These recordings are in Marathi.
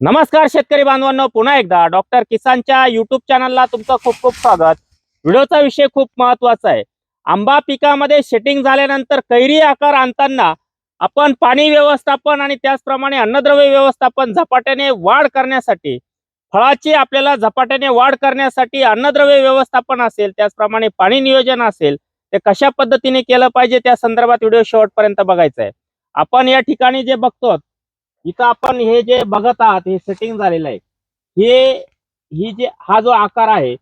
नमस्कार शेतकरी बांधवांनो पुन्हा एकदा डॉक्टर किसानच्या युट्यूब चॅनलला तुमचं खूप खूप स्वागत. व्हिडिओचा विषय खूप महत्त्वाचा आहे. आंबा पिकामध्ये शेटिंग झाल्यानंतर कैरी आकार आणताना आपण पाणी व्यवस्थापन आणि त्याचप्रमाणे अन्नद्रव्य व्यवस्थापन झपाट्याने वाढ करण्यासाठी फळाची आपल्याला झपाट्याने वाढ करण्यासाठी अन्नद्रव्य व्यवस्थापन असेल त्याचप्रमाणे पाणी नियोजन असेल ते कशा पद्धतीने केलं पाहिजे त्या संदर्भात व्हिडिओ शेवटपर्यंत बघायचा आहे. आपण या ठिकाणी जे बघतो इथं आपण हे जे बघत आहात हे सेटिंग झालेलं आहे. हे ही जे हा जो आकार आहे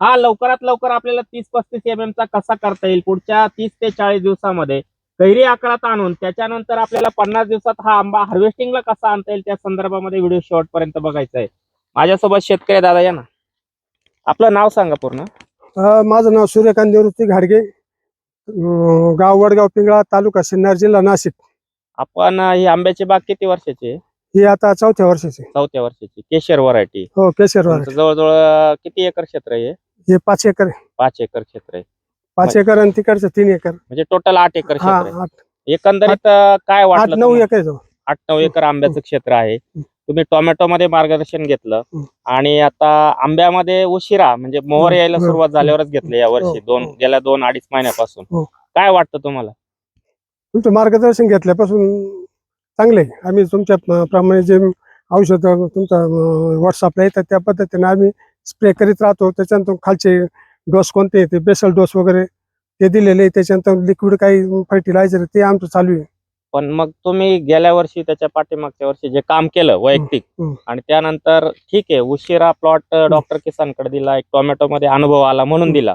हा लवकरात लवकर आपल्याला तीस पस्तीस एम चा कसा करता येईल? पुढच्या तीस ते चाळीस दिवसामध्ये कैरी आकारात आणून त्याच्यानंतर आपल्याला पन्नास दिवसात हा आंबा हार्वेस्टिंगला कसा आणता येईल? त्या संदर्भामध्ये व्हिडिओ शेवटपर्यंत बघायचा आहे. माझ्यासोबत शेतकरी दादा या ना. आपलं नाव सांगा पूर्ण. माझं नाव सूर्यकांत निवृत्ती घाडगे. गाव वडगाव पिंगळा तालुका सिन्नर जिल्हा नाशिक. आपण ही आंब्याची बाग किती वर्षाची? आहे ही आता चौथ्या वर्षाची. चौथ्या वर्षाची. केशर व्हरायटी हो केशरवार जवळजवळ अं, किती एकर क्षेत्र आहे हे? हे पाच एकर आहे. पाच एकर क्षेत्र आहे. पाच एकर आणि तिकडचं तीन एकर. म्हणजे टोटल आठ एकर हा क्षेत्र आहे. एकंदरीत अं, काय आठ वाटलं नऊ तुम्हाला? एकर आहे. आठ नऊ एकर आंब्याचं क्षेत्र आहे. तुम्ही टोमॅटो मध्ये मार्गदर्शन घेतलं. आणि आता आंब्यामध्ये उशिरा म्हणजे मोहर हं, यायला हं, सुरुवात झाल्यावरच घेतलं या वर्षी. हो, दोन हो. गेल्या दोन अडीच महिन्यापासून. काय वाटतं तुम्हाला? तुमचं मार्गदर्शन घेतल्यापासून चांगले आम्ही तुमच्या प्रमाणे जे औषध तुमचा व्हॉट्सअपला येतात त्या पद्धतीने आम्ही स्प्रे करीत राहतो त्याच्यानंतर खालचे डोस कोणते ते बेसल डोस वगैरे ते दिलेले त्याच्यानंतर लिक्विड काही फर्टिलायझर ते आमचं चालू आहे पण मग तुम्ही गेल्या वर्षी त्याच्या पाठीमागच्या वर्षी जे काम केलं वैयक्तिक. आणि त्यानंतर ठीक आहे उशिरा प्लॉट डॉक्टर किसानकडे दिला एक टोमॅटो मध्ये अनुभव आला म्हणून. दिला.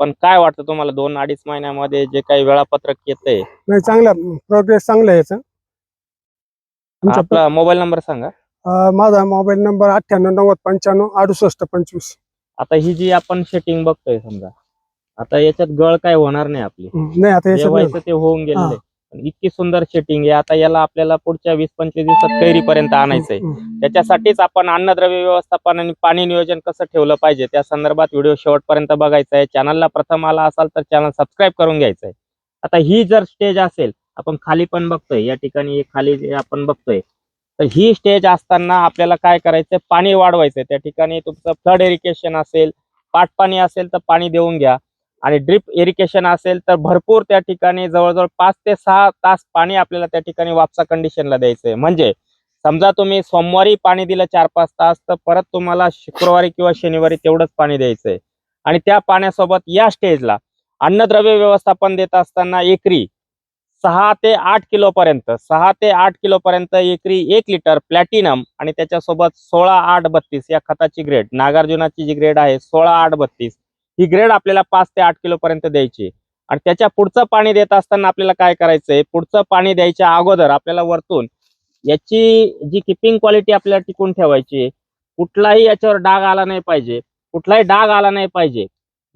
पण काय वाटतं तुम्हाला दोन अडीच महिन्यामध्ये जे काही वेळापत्रक येतंय? नाही चांगला प्रोग्रेस चांगला आहे याचा. तुमचा आपला मोबाईल नंबर सांगा. अं, माझा मोबाईल नंबर अठ्ठ्याण्णव नव्वद पंच्याण्णव अडुसष्ट पंचवीस. आता ही जी आपण सेटिंग बघतोय समजा आता याच्यात गळ काय होणार नाही आपली. नाही आता जे याच्यात नाही. व्हायचं ते होऊन गेलेलं. आहे. पण इतकी सुंदर सेटिंग आहे. आता याला आपल्याला पुढच्या वीस पंचवीस दिवसात कैरीपर्यंत आणायचंय. हम्म. त्याच्यासाठीच आपण अन्नद्रव्य व्यवस्थापन आणि पाणी नियोजन कसं ठेवलं पाहिजे त्या संदर्भात व्हिडिओ शेवटपर्यंत बघायचा आहे. चॅनलला प्रथम आला असाल तर चॅनल सबस्क्राईब करून घ्यायचं आहे. आता ही जर स्टेज असेल आपण खाली पण बघतोय. या ठिकाणी हे खाली आपण बघतोय तर ही स्टेज असताना आपल्याला काय करायचंय? पाणी वाढवायचंय. त्या ठिकाणी तुमचं फ्लड इरिगेशन असेल पाटपाणी असेल तर पाणी देऊन घ्या. आणि ड्रिप इरिगेशन असेल तर भरपूर त्या ठिकाणी जवळजवळ पाच ते सहा तास पाणी आपल्याला त्या ठिकाणी वापसा कंडिशनला द्यायचंय. म्हणजे समजा तुम्ही सोमवारी पाणी दिलं चार पाच तास तर परत तुम्हाला शुक्रवारी किंवा शनिवारी तेवढंच पाणी द्यायचंय. आणि त्या पाण्यासोबत या स्टेजला अन्नद्रव्य व्यवस्थापन देत असताना एकरी सहा ते आठ किलो पर्यंत सहा ते आठ किलो पर्यंत एकरी एक लिटर प्लॅटिनम आणि त्याच्यासोबत सोळा आठ बत्तीस या खताची ग्रेड नागार्जुनाची जी ग्रेड आहे सोळा आठ बत्तीस. ही ग्रेड आपल्याला पाच ते आठ किलो पर्यंत द्यायची आणि त्याच्या पुढचं पाणी देत असताना आपल्याला काय करायचंय? पुढचं पाणी द्यायच्या अगोदर आपल्याला वरतून याची जी किपिंग क्वालिटी आपल्याला टिकून ठेवायची कुठलाही याच्यावर डाग आला नाही पाहिजे. कुठलाही डाग आला नाही पाहिजे.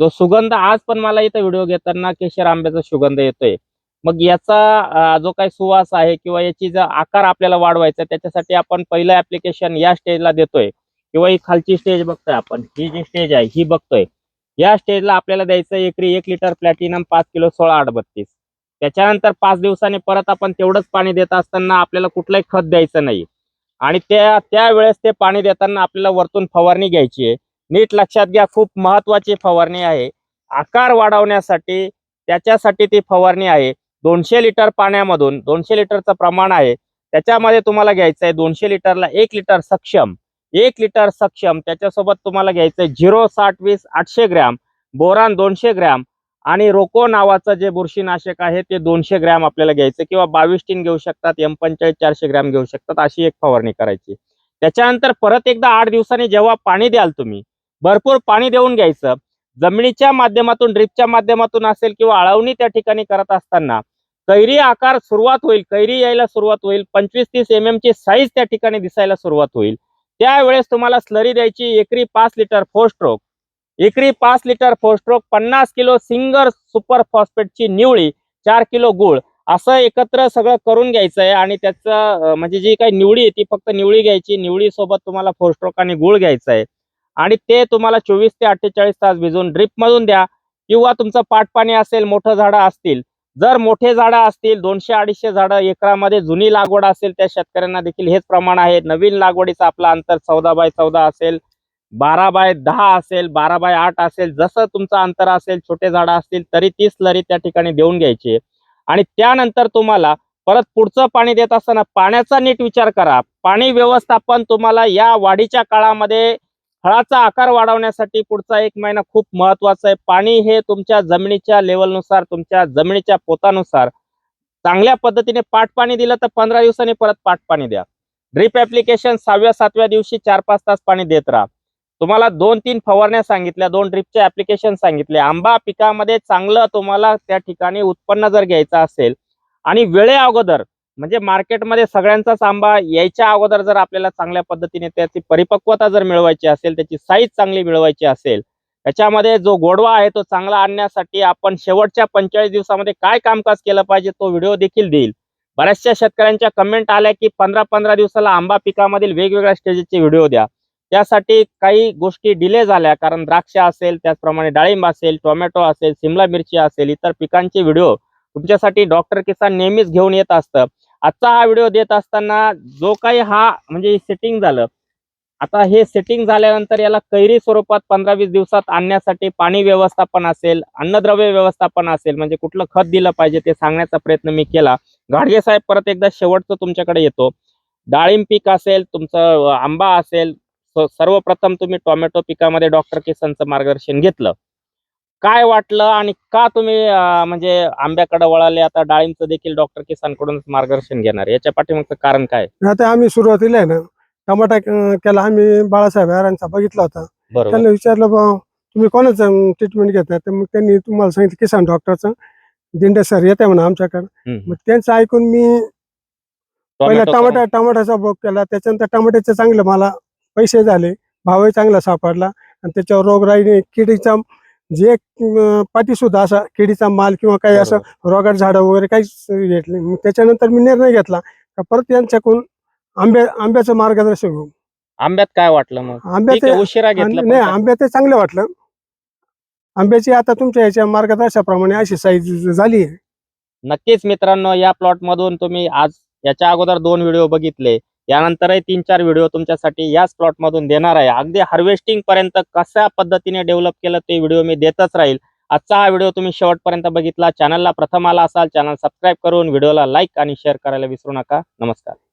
जो सुगंध आज पण मला इथं व्हिडिओ घेताना केशर आंब्याचा सुगंध येतोय. मग याचा जो काही सुवास आहे किंवा याची जो आकार आपल्याला वाढवायचा त्याच्यासाठी आपण पहिलं ऍप्लिकेशन या स्टेजला देतोय. किंवा ही खालची स्टेज बघतोय आपण. ही जी स्टेज आहे ही बघतोय. या स्टेजला आपल्याला द्यायचं एकरी एक लिटर प्लॅटिनम पाच किलो सोळा आठ बत्तीस त्याच्यानंतर पाच दिवसांनी परत आपण तेवढंच पाणी देत असताना आपल्याला कुठलंही खत द्यायचं नाही. आणि त्या त्यावेळेस ते पाणी देताना आपल्याला वरतून फवारणी घ्यायची आहे. नीट लक्षात घ्या खूप महत्वाची फवारणी आहे. आकार वाढवण्यासाठी त्याच्यासाठी ती फवारणी आहे. दोनशे लिटर पाण्यामधून दोनशे लिटरचं प्रमाण आहे. त्याच्यामध्ये तुम्हाला घ्यायचं आहे दोनशे लिटरला एक लिटर सक्षम. एक लिटर सक्षम त्याच्यासोबत तुम्हाला घ्यायचं आहे झिरो साठ वीस आठशे ग्रॅम बोरान दोनशे ग्रॅम आणि रोको नावाचं जे बुरशीनाशक आहे ते दोनशे ग्रॅम आपल्याला घ्यायचं किंवा बावीस टीन घेऊ शकतात एम पंचाळीस चारशे ग्रॅम घेऊ शकतात अशी एक फवारणी करायची. त्याच्यानंतर परत एकदा आठ दिवसांनी जेव्हा पाणी द्याल तुम्ही भरपूर पाणी देऊन घ्यायचं. जमिनीच्या माध्यमातून ड्रिपच्या माध्यमातून असेल किंवा आळवणी त्या ठिकाणी करत असताना कैरी आकार सुरुवात होईल कैरी यायला सुरुवात होईल पंचवीस तीस एम ची साईज त्या ठिकाणी दिसायला सुरुवात होईल. त्यावेळेस तुम्हाला स्लरी द्यायची एकरी पाच लिटर फोर स्ट्रोक एकरी पाच लिटर फोर स्ट्रोक पन्नास किलो सिंगर सुपर फॉस्फेटची निवळी चार किलो गुळ. असं एकत्र सगळं करून घ्यायचं आहे आणि त्याचं म्हणजे जी काही निवडी आहे ती फक्त निवळी घ्यायची. निवडी सोबत तुम्हाला फोर स्ट्रोक आणि गुळ घ्यायचं आहे आणि ते तुम्हाला चोवीस ते अठ्ठेचाळीस तास भिजवून ड्रिपमधून द्या किंवा तुमचं पाटपाणी असेल मोठं झाडं असतील जर मोठे झाडं असतील दोनशे अडीचशे झाडं एकरामध्ये जुनी लागवड असेल त्या शेतकऱ्यांना देखील हेच प्रमाण आहे. नवीन लागवडीचं आपलं अंतर चौदा बाय चौदा असेल बारा बाय दहा असेल बारा बाय आठ असेल जसं तुमचं अंतर असेल छोटे झाडं असतील तरी तीस लरी त्या ठिकाणी देऊन घ्यायची आणि त्यानंतर तुम्हाला परत पुढचं पाणी देत असताना पाण्याचा नीट विचार करा. पाणी व्यवस्थापन तुम्हाला या वाढीच्या काळामध्ये फळाचा आकार वाढवण्यासाठी पुढचा एक महिना खूप महत्त्वाचा आहे. पाणी हे तुमच्या जमिनीच्या लेवलनुसार तुमच्या जमिनीच्या पोतानुसार चांगल्या पद्धतीने पाठपाणी दिलं तर पंधरा दिवसांनी परत पाट पाणी द्या. ड्रीप ऍप्लिकेशन सहाव्या सातव्या दिवशी चार पाच तास पाणी देत राहा. तुम्हाला दोन तीन फवारण्या सांगितल्या दोन ड्रीपचे ऍप्लिकेशन सांगितले. आंबा पिकामध्ये चांगलं तुम्हाला त्या ठिकाणी उत्पन्न जर घ्यायचं असेल आणि वेळे अगोदर म्हणजे मार्केटमध्ये सगळ्यांचाच आंबा यायच्या अगोदर जर आपल्याला चांगल्या पद्धतीने त्याची परिपक्वता जर मिळवायची असेल त्याची साईज चांगली मिळवायची असेल त्याच्यामध्ये जो गोडवा आहे तो चांगला आणण्यासाठी आपण शेवटच्या पंचेचाळीस दिवसामध्ये काय कामकाज केलं पाहिजे तो व्हिडिओ देखील देईल. बऱ्याचशा शेतकऱ्यांच्या कमेंट आल्या की पंधरा पंधरा दिवसाला आंबा पिकामधील वेगवेगळ्या स्टेजेसचे व्हिडिओ द्या. त्यासाठी काही गोष्टी डिले झाल्या कारण द्राक्ष असेल त्याचप्रमाणे डाळिंब असेल टोमॅटो असेल सिमला मिरची असेल इतर पिकांचे व्हिडिओ तुमच्यासाठी डॉक्टर किसान नेहमीच घेऊन येत असतं. आजचा हा व्हिडिओ देत असताना जो काही हा म्हणजे सेटिंग झालं आता हे सेटिंग झाल्यानंतर याला कैरी स्वरूपात पंधरा वीस दिवसात आणण्यासाठी पाणी व्यवस्थापन असेल अन्नद्रव्य व्यवस्थापन असेल म्हणजे कुठलं खत दिलं पाहिजे ते सांगण्याचा प्रयत्न मी केला. गाडगे साहेब परत एकदा शेवटचं तुमच्याकडे येतो. डाळिंब पीक असेल तुमचं आंबा असेल सर्वप्रथम तुम्ही टोमॅटो पिकामध्ये डॉक्टर किसनचं मार्गदर्शन घेतलं. काय वाटलं आणि का तुम्ही म्हणजे आंब्याकडे वळाले? आता डाळिंबचं देखील डॉक्टर किसानकडूनच मार्गदर्शन घेणार याच्या पाठीमागचं कारण काय? आता आम्ही सुरुवातीला आहे ना टमाटा केला. आम्ही बाळासाहेब यारांचा बघितला होता. त्यांना विचारलं बा तुम्ही कोणाचं ट्रीटमेंट घेताय? तर मग त्यांनी तुम्हाला सांगितलं किसान डॉक्टरचं दिंडे सर येते म्हणा आमच्याकडे. मग त्यांचं ऐकून मी पहिला टोमॅटो टमाटा टमाट्याचा बोक केला. त्याच्यानंतर टमाट्याचे चांगले मला पैसे झाले. भावही चांगला सापडला. आणि त्याच्यावर रोगराईने किडीचा जे अं, पाठी सुद्धा असा किडीचा माल किंवा काही असं रोगाट झाडं वगैरे काहीच घेतले मग त्याच्यानंतर मी निर्णय घेतला का परत यांच्याकडून आंब्या आंब्याचं मार्गदर्शन घेऊ. आंब्यात काय वाटलं मग? आंब्याचे आहे उशिरा घेतलं नाही आंब्याचे चांगलं वाटलं. आंब्याची आता तुमच्या याच्या मार्गदर्शनाप्रमाणे अशी साईज झाली आहे. नक्कीच मित्रांनो या प्लॉट मधून तुम्ही आज याच्या अगोदर दोन व्हिडिओ बघितले. यानंतरही तीन चार व्हिडिओ तुमच्यासाठी याच प्लॉटमधून देणार आहे. अगदी हार्वेस्टिंग पर्यंत कशा पद्धतीने डेव्हलप केलं ते व्हिडिओ मी देतच राहील. आजचा हा व्हिडिओ तुम्ही शेवटपर्यंत बघितला. चॅनलला प्रथम आला असाल चॅनल सबस्क्राईब करून व्हिडिओला लाईक आणि शेअर करायला विसरू नका. नमस्कार.